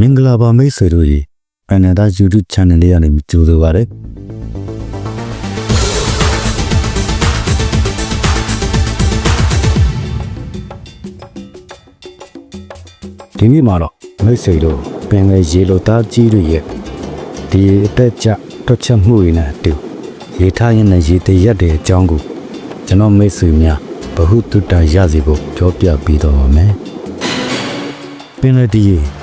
မင်္ဂလာပါမိတ်ဆွေတို့ရေအနန္တ YouTube Channel လေးကနေကြိုဆိုပါရစေဒီနေ့မှာတော့မိတ်ဆွေတို့ပင်လေရေလိုသားကြီးတွေရဲ့ဒီအတက်ကြတွက်ချက်မှုတွေနဲ့အတူရေထားရင်နဲ့ရေတရက်တွေအကြောင်းကိုကျွန်တော်မိတ်ဆွေများဘဟုတုတ္တရစီဖို့ပြောပြပြီးတော့ပါမယ်ပင်လေဒီရေ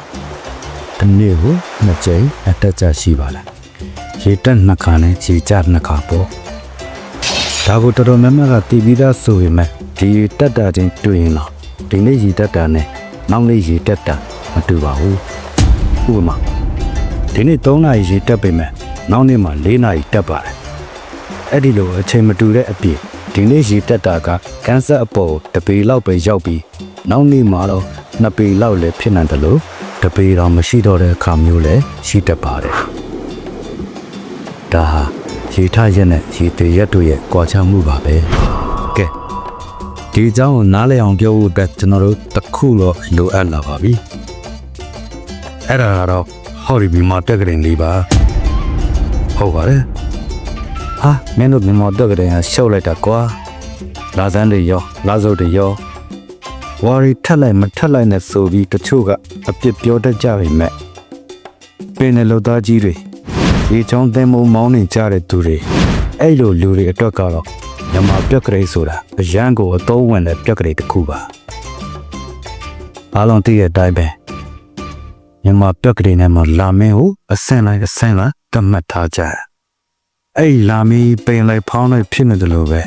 တနေ့ကိုနှစ်ကြိမ်အတက်ကြရှိပါလားရေတက်နှစ်ခါနဲ့ခြေကျနှစ်ခါပေါ့ဒါကိုတော်တော်များများကတည်ပြီးသားဆိုပေမဲ့ဒီရေတက်တာချင်းတွေ့ရင်တော့ဒီနေ့ရေတက်တာနဲ့နောက်နေ့ရေတက်တာမတူပါဘူးဥပမာဒီနေ့3နာရီရေတက်ပေမဲ့နောက်နေ့မှာ4နာရီတက်ပါတယ်အဲ့ဒီလိုအချိန်မတူတဲ့အပြည့်ဒီနေ့ရေတက်တာကကန်ဆာအပေါ်တပေလောက်ပဲရောက်ပြီးနောက်နေ့မှာတော့နှစ်ပေလောက်လည်းဖြစ်နိုင်တယ်လို့ တပေတော်မရှိတော့တဲ့အခါမျိုးလည်းရှိတတ်ပါတယ်။ဒါဟာရေထရက်နဲ့ရေတရက်တို့ရဲ့ကွာခြားမှုပါပဲ။ကဲဒီအကြောင်းကိုနားလည်အောင်ပြောဖို့အတွက်ကျွန်တော်တို့တစ်ခုတော့လိုအပ်လာပါပြီ။အဲ့ဒါကတော့ဟော်ရီဘီမာတက်ကရင်လေးပါ။ဟုတ်ပါတယ်။ဟာမင်းတို့မြန်မာတက်ကရင်ကရှုပ်လိုက်တာကွာ။လာစမ်းတွေရောလာစုပ်တွေရော ဝါရီထက်လိုက်မထက်လိုက်နဲ့ဆိုပြီးတချို့ကအပြစ်ပြောတတ်ကြပေမဲ့ပင်နယ်လူသားကြီးတွေရေချောင်းသင်းမုံမောင်းနေကြတဲ့သူတွေအဲ့လိုလူတွေအတွက်ကတော့ညမပြက်ကလေးဆိုတာအရန်ကိုအသုံးဝင်တဲ့ပြက်ကလေးတစ်ခုပါအားလုံးသိတဲ့အတိုင်းပဲညမပြက်ကလေးနဲ့မှလာမင်းကိုအဆင့်လိုက်အဆင့်လိုက်တတ်မှတ်ထားကြတယ်အဲ့ဒီလာမင်းပင်လိုက်ဖောင်းလိုက်ဖြစ်နေတယ်လို့ပဲ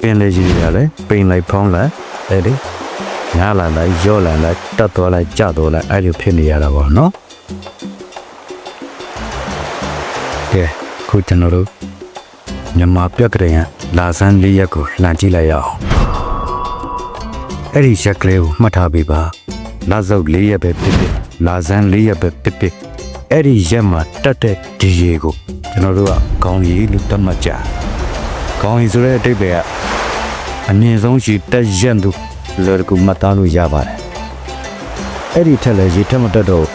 ပင်လေကြီးတွေကလည်းပင်လိုက်ဖောင်းလိုက်အဲ့ဒီ ညာလာလိုက်ရော့လာလိုက်တက်သွားလိုက်ကြသွားလိုက်အဲ့လိုဖြစ်နေရတာပေါ့နော်ကဲခုကျွန်တော်တို့မြန်မာပြက်ကလေးကလာစမ်းလေးရက်ကိုလှန်ကြည့်လိုက်ရအောင်အဲ့ဒီရက်ကလေးကိုမှတ်ထားပေးပါလာစုပ်လေးရက်ပဲဖြစ်ဖြစ်လာစမ်းလေးရက်ပဲဖြစ်ဖြစ်အဲ့ဒီရက်မှာတက်တဲ့ဒီရေကိုကျွန်တော်တို့ကခေါင်းရည်လို့သတ်မှတ်ကြခေါင်းရည်ဆိုတဲ့အတိတ်ပဲကအမြင့်ဆုံးရှိတက်ရက်သူ လွယ်ကူမှတ်သားလို့ရပါတယ်။အဲ့ဒီထက်လည်းရေထက်မတက်တော့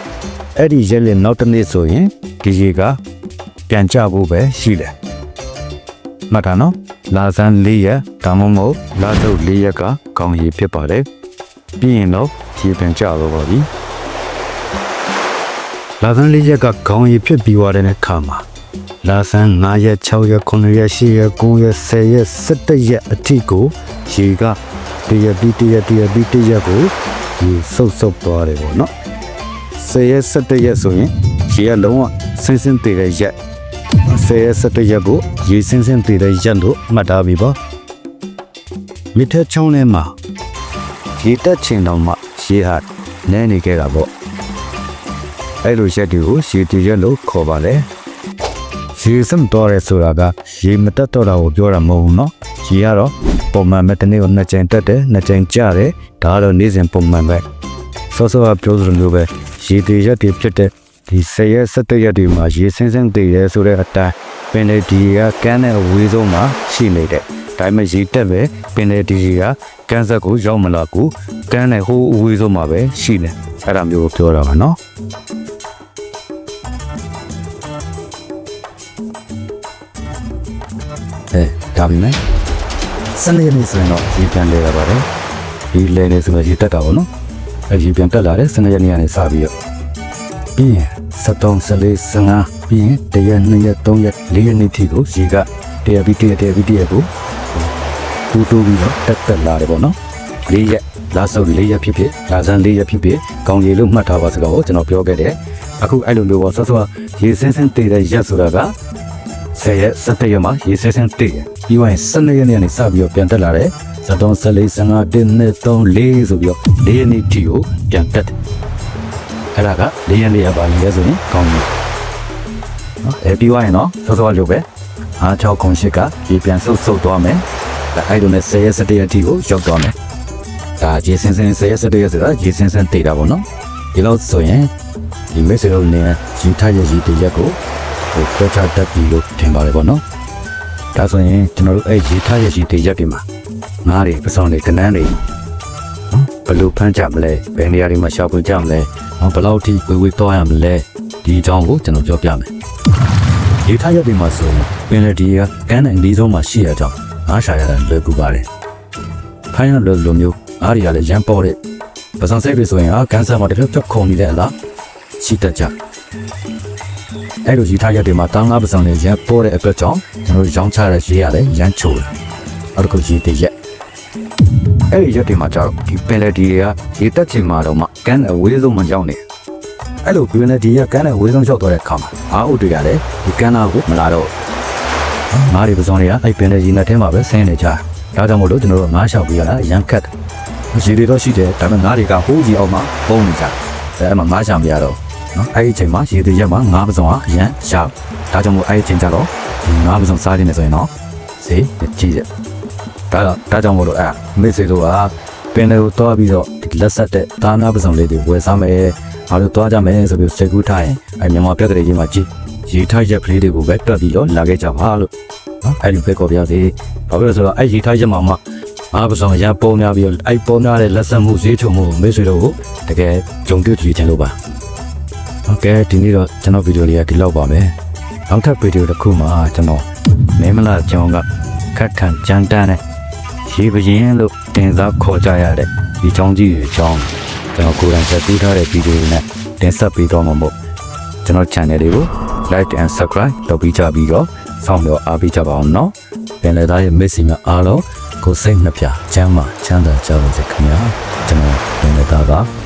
အဲ့ဒီရက်လက်နောက်တစ်နေ့ဆိုရင်ဒီရေကပြန်ကျဖို့ပဲရှိတယ်။မှတ်တာနော်။လာဇန်၄ရက်ဒါမှမဟုတ်လာစုပ်၄ရက်ကကောင်းရေဖြစ်ပါတယ်။ပြီးရင်တော့ရေပြန်ကျတော့ပါပြီ။လာဇန်၄ရက်ကကောင်းရေဖြစ်ပြီးသွားတဲ့အခါမှာလာဇန်9ရက်6ရက်9ရက်10ရက်9ရက်10ရက်17ရက်အထိကိုရေက တရပြီးတရတရပြီးတရကိုဒီဆုပ်ဆုပ်သွားတယ်ပေါ့နော်ဆယ်ရက်၁၁ရက်ဆိုရင်ရေကလုံးဝဆင်းဆင်းတည်တဲ့ရက်ဆယ်ရက်၁၁ရက်ကိုရေဆင်းဆင်းတည်တဲ့ရက်လို့မှတ်ထားပြီပေါ့မြစ်ထက်ချုံးထဲမှာရေတက်ချင်တော့မှရေဟာနဲနေခဲ့တာပေါ့အဲ့လိုရက်တွေကိုရေတည်ရက်လို့ခေါ်ပါတယ်ရေစမ်းတော်ရဲဆိုတာကရေမတက်တော့တာကိုပြောတာမဟုတ်ဘူးเนาะရေကတော့ ပုံမှန်ပဲတစ်နေ့ကိုနှစ်ကြိမ်တက်တယ်နှစ်ကြိမ်ကျတယ်ဒါကတော့နေ့စဉ်ပုံမှန်ပဲစောစောကပြောသလိုမျိုးပဲရေတည်ရက်တွေဖြစ်တဲ့ဒီဆယ်ရက်၁၇ရက်တွေမှာရေစင်းစင်းတည်ရဲဆိုတဲ့အတိုင်းပင်လေဒီကကန်းတဲ့အဝေးဆုံးမှာရှိနေတဲ့ဒါပေမဲ့ရေတက်ပဲပင်လေဒီကကန်းဆက်ကိုရောက်မလာကူကန်းတဲ့ဟိုးအဝေးဆုံးမှာပဲရှိနေအဲ့ဒါမျိုးကိုပြောတာပါနော်အဲဒါပြီမယ် စနေနေ့ဆိုရင်တော့ရေပြန်လဲရပါတယ်ဒီလဲနေဆိုတော့ရေတက်တာပေါ့နော်အဲရေပြန်တက်လာတယ်စနေနေ့ကနေစပြီးတော့ပြီးရင်73 14 15ပြီးရင်တရက်2ရက်3ရက်4ရက်နေ့ထိကိုရေကတရက်ပြီးတရက်တရက်ပြီးတရက်ကိုတူတူပြီးတော့တက်တက်လာတယ်ပေါ့နော်၄ရက်လာစုပ်၄ရက်ဖြစ်ဖြစ်လာစမ်း၄ရက်ဖြစ်ဖြစ်ကောင်းရေလို့မှတ်ထားပါစကားကိုကျွန်တော်ပြောခဲ့တယ်အခုအဲ့လိုမျိုးပေါ့ဆော့ဆော့ရေစင်းစင်းတည်တဲ့ရက်ဆိုတာကဆယ်ရက်၁၇ရက်မှာရေဆဲဆင်းတည်တယ် ပြီးသွားရင်၁၂ရက်နေ့ကနေစပြီးတော့ပြန်တက်လာတယ်ဇတုံး၁၄၅၁၂3 4ဆိုပြီးတော့၄ရက်နေ့ထိကိုပြန်တက်တယ်အဲ့ဒါက၄ရက်နေ့ရပါလေဆိုရင်ကောင်းပြီနော်အဲပြီးသွားရင်တော့စောစောလိုပဲအား6ခု8ကရေပြန်ဆုပ်ဆုပ်သွားမယ်ဒါအဲ့လိုနဲ့10ရက်17ရက်ထိကိုရောက်သွားမယ်ဒါရေစင်းစင်း10ရက်17ရက်ဆိုတာရေစင်းစင်းတည်တာပေါ့နော်ဒီလောက်ဆိုရင်ဒီမိတ်ဆွေတို့နေရေထားရရေတရက်ကိုဟိုပြောချတတ်ပြီလို့ထင်ပါတယ်ပေါ့နော် ဒါဆိုရင်ကျွန်တော်တို့အဲ့ရေထားရရှိတဲ့ရက်တွေမှာငါးတွေပစောင်းတွေကနန်းတွေနော်ဘယ်လိုဖမ်းကြမလဲဘယ်နေရာတွေမှာရှာဖွေကြမလဲဟောဘယ်လောက်ထိဝေဝေတော့ရမလဲဒီအကြောင်းကိုကျွန်တော်ပြောပြမယ်ဒီထားရက်တွေမှာဆိုရင်ပင်လယ်ဒီကကမ်းတဲ့အနည်းဆုံးမှာရှိရကြောင်းငါရှာရတာလွယ်ကူပါတယ်ခိုင်းရလွယ်လိုမျိုးအားရလည်းရမ်းပေါ်တဲ့ပစံစိတ်တွေဆိုရင်အာကန်ဆာမှာတစ်ဖြတ်ဖြတ်ခုံနေတဲ့အလားရှိတတ်ကြအဲ့လိုရထားရက်တွေမှာတောင်းငါပစံတွေရမ်းပေါ်တဲ့အတွက်ကြောင့် ကျွန်တော်တို့ရောင်းချရတဲ့ရေးရတယ်ရမ်းချိုတယ်အဲ့ဒါကိုရေးတဲ့ရက်အဲ့ဒီရက်တွေမှာကျတော့ဒီပင်လယ်ဒီတွေကရေတက်ချင်မှာတော့မှကန်အဝေးဆုံးမှရောက်နေအဲ့လိုပင်လယ်ဒီကကန်အဝေးဆုံးရောက်သွားတဲ့အခါမှာအားအုပ်တွေကလည်းဒီကန်နာကိုမလာတော့ငါးတွေပစုံတွေကအဲ့ပင်လယ်ဒီနဲ့ထဲမှာပဲဆင်းနေကြဒါကြောင့်မို့လို့ကျွန်တော်တို့ငါးလျှောက်ပြီးရတာရန်ခတ်ရေတွေတော့ရှိတယ်ဒါပေမဲ့ငါးတွေကဟိုးကြီးအောင်မှပုံနေကြအဲ့မှာငါးချံမရတော့ နော်အဲ့ဒီအချိန်မှာရေတွေရက်မှာငါးပစုံကအရန်ရှာဒါကြောင့်မို့အဲ့ဒီအချိန်ကျတော့ဒီငါးပစုံစားနေတယ်ဆိုရင်တော့ဈေးကြီးတယ်ဒါတော့ဒါကြောင့်မို့လို့အဲ့မိတ်ဆွေတို့ကပင်လေးကိုတွားပြီးတော့ဒီလက်ဆက်တဲ့သားနာပစုံလေးတွေဝယ်စားမယ်။ဘာလို့တွားကြမယ်ဆိုပြီးစိတ်ကူးထားရင်အဲ့မြန်မာပြက်ကလေးကြီးမှာကြည့်ရေထားရက်ကလေးတွေကိုပဲတွက်ပြီးတော့လာခဲ့ကြပါလို့နော်အဲ့ဒီပဲကောပြရစီ။ဘာဖြစ်လို့လဲဆိုတော့အဲ့ရေထားရက်မှာမှအားပစုံရပုံများပြီးတော့အဲ့ပုံများတဲ့လက်ဆက်မှုဈေးထုံမှုကိုမိတ်ဆွေတို့ကိုတကယ်ကြုံတွေ့ကြည့်ချင်လို့ပါ။ ဟုတ်ကဲ့ဒီနေ့တော့ကျွန်တော်ဗီဒီယိုလေးကဒီလောက်ပါမယ်။နောက်ထပ်ဗီဒီယိုတစ်ခုမှာကျွန်တော်မင်းမလာကျောင်းကခက်ခန့်ကြမ်းတမ်းတဲ့ရေပရင်လို့တင်စားခေါ်ကြရတဲ့ဒီချောင်းကြီးရဲ့ချောင်းကျွန်တော်ကိုယ်တိုင်ဆက်ပြီးထားတဲ့ဗီဒီယိုနဲ့တင်ဆက်ပေးတော့မှာမို့ကျွန်တော် channel လေးကို like and subscribe လုပ်ပြီးကြပြီးတော့စောင့်မျှော်အားပေးကြပါအောင်နော်။ပြန်လည်သားရဲ့ message များအားလုံးကိုစိတ်နှပြချမ်းသာချမ်းသာကြပါစေခင်ဗျာ။ကျွန်တော်ပြန်လည်သားက